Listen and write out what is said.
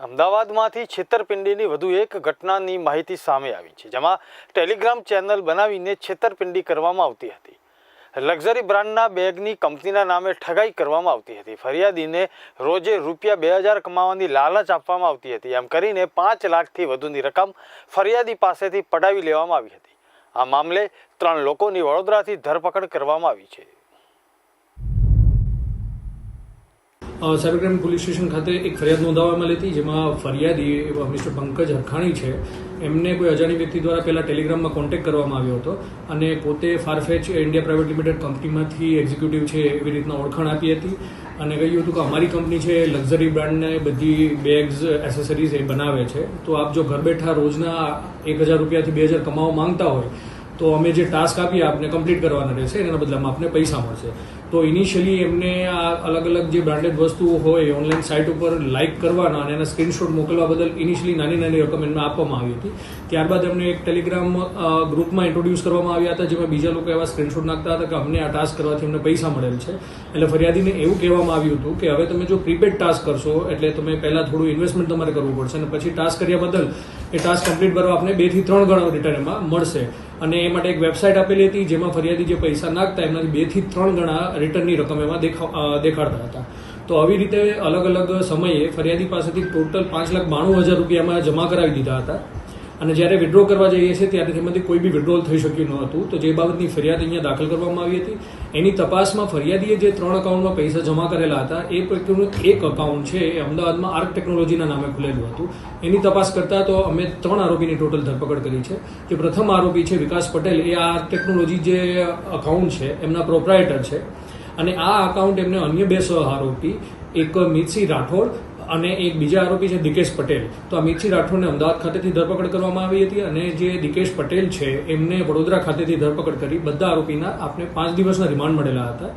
અમદાવાદમાંથી છેતરપિંડીની વધુ એક ઘટનાની માહિતી સામે આવી છે, જેમાં ટેલિગ્રામ ચેનલ બનાવીને છેતરપિંડી કરવામાં આવતી હતી. લક્ઝરી બ્રાન્ડના બેગની કંપનીના નામે ઠગાઈ કરવામાં આવતી હતી. ફરિયાદીને રોજે રૂપિયા બે હજાર કમાવાની લાલચ આપવામાં આવતી હતી. એમ કરીને પાંચ લાખથી વધુની રકમ ફરિયાદી પાસેથી પડાવી લેવામાં આવી હતી. આ મામલે ત્રણ લોકોની વડોદરાથી ધરપકડ કરવામાં આવી છે. સાયબર ક્રાઇમ પોલીસ સ્ટેશન ખાતે એક ફરિયાદ નોંધાવવામાં હતી જેમાં ફરિયાદી એવા મિસ્ટર પંકજ હરખાણી છે. એમને કોઈ અજાણી વ્યક્તિ દ્વારા પહેલાં ટેલિગ્રામમાં કોન્ટેક્ટ કરવામાં આવ્યો હતો અને પોતે ફારફેચ ઇન્ડિયા પ્રાઇવેટ લિમિટેડ કંપનીમાંથી એક્ઝિક્યુટિવ છે એવી રીતના ઓળખાણ આપી હતી અને કહ્યું હતું કે અમારી કંપની છે, લક્ઝરી બ્રાન્ડને બધી બેગ્સ, એસેસરીઝ એ બનાવે છે. તો આપ જો ઘર બેઠા રોજના એક હજાર રૂપિયાથી બે હજાર કમાવા માંગતા હોય તો અમે જે ટાસ્ક આપીએ, આપને કમ્પ્લીટ કરવાના રહેશે, એના બદલામાં આપને પૈસા મળશે. તો ઇનિશિયલી એમને આ અલગ અલગ જે બ્રાન્ડેડ વસ્તુઓ હોય ઓનલાઈન સાઇટ ઉપર લાઇક કરવાના અને એના સ્ક્રીનશોટ મોકલવા બદલ ઇનિશિયલી નાની નાની રકમ એમને આપવામાં આવી હતી. ત્યારબાદ એમને એક ટેલિગ્રામ ગ્રુપમાં ઇન્ટ્રોડ્યુસ કરવામાં આવ્યા હતા, જેમાં બીજા લોકો એવા સ્ક્રીનશોટ નાખતા હતા કે અમને આ ટાસ્ક કરવાથી અમને પૈસા મળેલ છે. એટલે ફરિયાદીને એવું કહેવામાં આવ્યું હતું કે હવે તમે જો પ્રીપેડ ટાસ્ક કરશો, એટલે તમે પહેલાં થોડું ઇન્વેસ્ટમેન્ટ તમારે કરવું પડશે. અને પછી ટાસ્ક કર્યા બદલ એ ટાસ્ક કમ્પ્લીટ કરવા આપને બેથી ત્રણ ગણો રિટર્ન એમાં મળશે. અને એ માટે એક વેબસાઇટ આપેલી હતી, જેમાં ફરિયાદી જે પૈસા નાખતા એમનાથી બેથી ત્રણ ગણા રિટર્નની રકમ એમાં દેખા દેખાડતા હતા. તો આવી રીતે અલગ અલગ સમયે ફરિયાદી પાસેથી ટોટલ પાંચ લાખ બાણું હજાર રૂપિયામાં જમા કરાવી દીધા હતા. અને જ્યારે વિડ્રો કરવા જઈએ છીએ, ત્યારે તેમાંથી કોઈ બી વિડ્રોલ થઈ શક્યું ન હતું. તો જે બાબતની ફરિયાદ અહીંયા દાખલ કરવામાં આવી હતી. એની તપાસમાં ફરિયાદીએ જે ત્રણ અકાઉન્ટમાં પૈસા જમા કરેલા હતા, એ પૈકીનું એક અકાઉન્ટ છે, એ અમદાવાદમાં આર્ક ટેકનોલોજીના નામે ખુલેલું હતું. એની તપાસ કરતા તો અમે ત્રણ આરોપીની ટોટલ ધરપકડ કરી છે. જે પ્રથમ આરોપી છે વિકાસ પટેલ, એ આર્ક ટેકનોલોજી જે અકાઉન્ટ છે, એમના પ્રોપરાઇટર છે. અને આ અકાઉન્ટ એમને અન્ય બે સહ આરોપી એક મિતસિંહ રાઠોડ અને એક બીજા આરોપી છે દિકેશ પટેલ. તો આ મિતસિંહ રાઠોડને અમદાવાદ ખાતેથી ધરપકડ કરવામાં આવી હતી અને જે દિકેશ પટેલ છે, એમને વડોદરા ખાતેથી ધરપકડ કરી બધા આરોપીના આપને પાંચ દિવસના રિમાન્ડ મળેલા હતા.